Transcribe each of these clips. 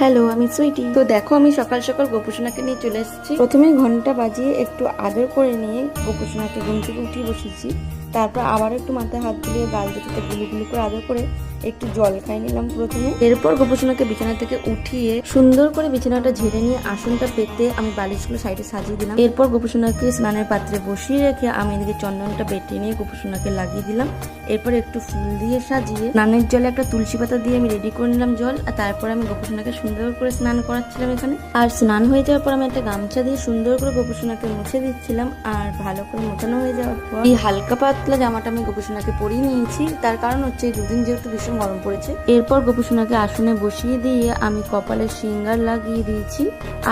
Hello, আমি সুইটি। তো দেখো, আমি সকাল সকাল গোপুসোনাকে নিয়ে চলে এসেছি। প্রথমে ঘণ্টা বাজিয়ে একটু আদর করে নিয়ে গোপুসোনাকে ঘুম থেকে উঠিয়ে বসেছি। তারপর আবার একটু মাথায় হাত বুলিয়ে গাল দুটোতে গুলু গুলু করে আদর করে একটু জল খাই নিলাম প্রথমে। এরপর গোপুসোনাকে বিছানা থেকে উঠিয়ে সুন্দর করে বিছানাটা ঝেড়ে নিয়ে আসনটা পেতে আমি বালিশগুলো সাইডে সাজিয়ে দিলাম। এরপর গোপুসোনাকে স্নানের পাত্রে বসিয়ে রেখে আমি এদিকে চন্দনটা বেটে নিয়ে গোপুসোনাকে লাগিয়ে দিলাম। এরপর একটু ফুল দিয়ে সাজিয়ে স্নানের জলে একটা তুলসী পাতা দিয়ে আমি রেডি করে নিলাম জল আর তারপর আমি গোপুসোনাকে সুন্দর করে স্নান করাচ্ছিলাম এখানে। আর স্নান হয়ে যাওয়ার পর আমি একটা গামছা দিয়ে সুন্দর করে গোপুসোনাকে মুছে দিচ্ছিলাম আর ভালো করে মোছানো হয়ে যাওয়ার পর এই হালকা পাতলা জামাটা আমি গোপুসোনাকে পরিয়ে নিয়েছি। তার কারণ হচ্ছে দুদিন যেহেতু ভীষণ গরম পড়েছে। এরপর গোপুসোনাকে আসনে বসিয়ে দিয়ে আমি কপালে সিঙ্গার লাগিয়ে দিয়েছি।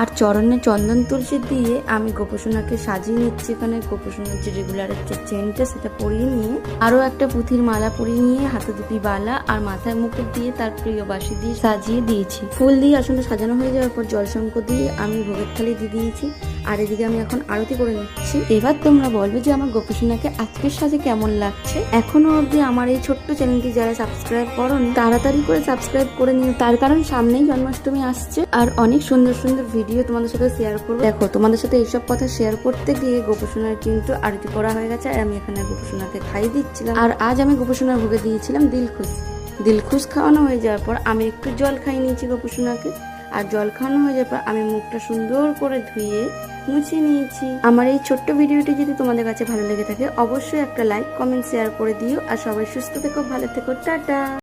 আর চরণে চন্দন তুলসী দিয়ে আমি গোপুসোনাকে সাজিয়ে নিচ্ছি এখানে। গোপুসোনার যে রেগুলারের যে চেনটা, সেটা পরিয়ে নিয়ে আরও একটা পুঁথির মালা পরিয়ে নিয়ে হাতে দুটি বালা আর মাথায় মুকুট দিয়ে তার প্রিয় বাসি দিয়ে সাজিয়ে দিয়েছি। ফুল দিয়ে আসনটা সাজানো হয়ে যাওয়ার পর জলশঙ্ক দিয়ে আমি ভোগের থালি দিয়ে দিয়েছি। আর এদিকে আমি এখন আরতি করে নিচ্ছি। এবার তোমরা বলবে যে আমার গোপীসোনাকে আজকের সাথে কেমন লাগছে? এখনও অবধি আমার এই ছোট্ট চ্যানেলটি যারা সাবস্ক্রাইব করনি তাড়াতাড়ি করে সাবস্ক্রাইব করে নিও। তার কারণ সামনেই জন্মাষ্টমী আসছে। আর অনেক সুন্দর সুন্দর ভিডিও তোমাদের সাথে শেয়ার করব। দেখো তোমাদের সাথে এইসব কথা শেয়ার করতে গিয়ে গোপসোনার কিন্তু আরতি করা হয়ে গেছে। আর আমি এখানে গোপসোনাকে খাই দিচ্ছিলাম। আর আজ আমি গোপসোনার ভোগে দিয়েছিলাম দিলখুশ। দিলখুশ খাওয়ানো হয়ে যাওয়ার পর আমি একটু জল খাই নিয়েছি গোপসোনাকে। আর জল খাওয়ানো হয়ে যাওয়ার পর আমি মুখটা সুন্দর করে ধুয়ে মুছে নিয়েছি। আমার এই ছোট্ট ভিডিওটি যদি তোমাদের কাছে ভালো লেগে থাকে, অবশ্যই একটা লাইক কমেন্ট শেয়ার করে দিও। আর সবাই সুস্থ থেকো, ভালো থেকো, টাটা!